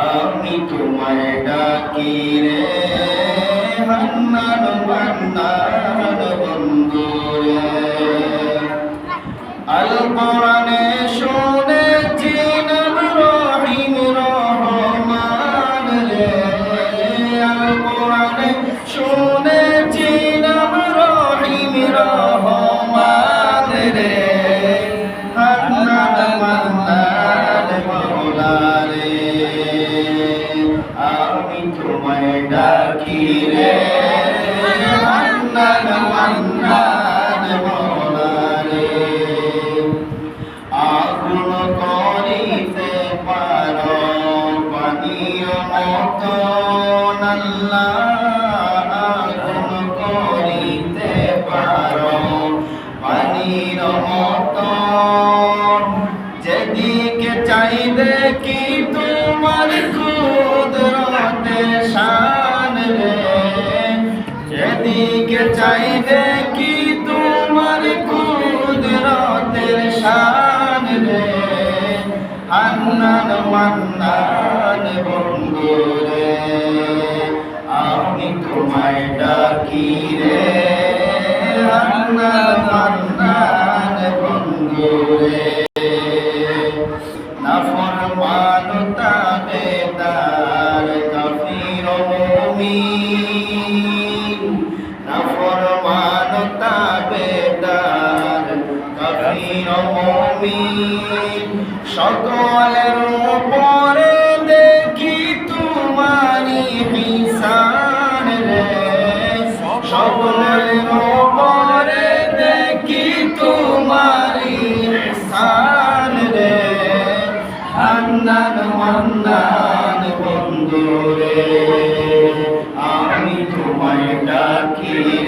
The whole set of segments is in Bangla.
আমি তোমায় ডাকি রে হান্নান মান্নান বন্ধু রে আল কোরআনে আমি তোমায় ডাকি রে হান্নান মান্নান মাওলা আগুন করিতে পারো পানীয় মতন আল্লাহ আগুন করিতে পারো পানির মতন যেদিকে চাই দেখি তোমার হান্নান মান্নান বন্ধু রে আমি তোমায় ডাকি রে হান্নান মান্নান বন্ধু রে মুমিন নাফরমান তাবেদার কাফির মুমিন সকলের উপরে দেখি তোমারি হিসান রে। সকলের উপরে দেখি তোমারি হিসান রে। হান্নান, মান্নান বন্ধু রে আমি তোমায় ডাকি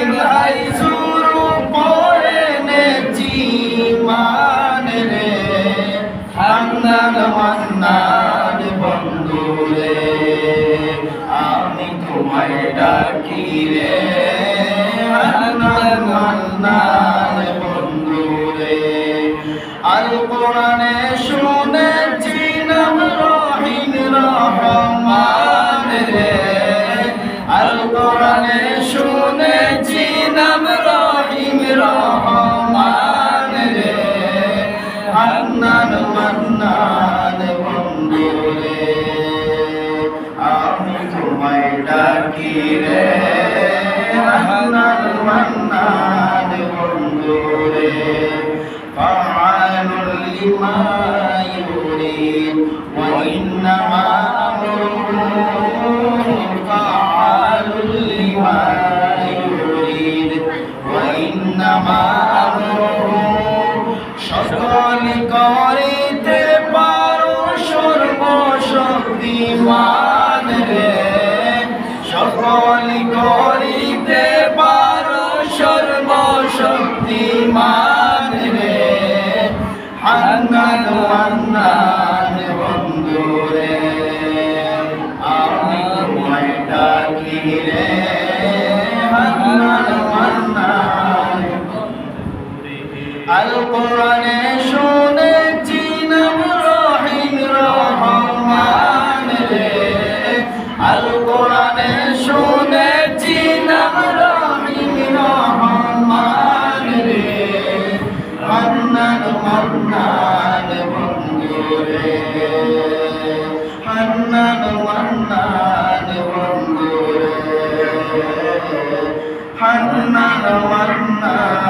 ডাকি রে হান্নান ফকিরে, আহলাল মান্নান বন্ধুরে ফাআলুল লিমা ইউরিদ ওয়া ইন্নামা আমরুহু ফাআলুল লিমা ইউরিদ ওয়া ইন্নামা হান্নান حتى لو أننا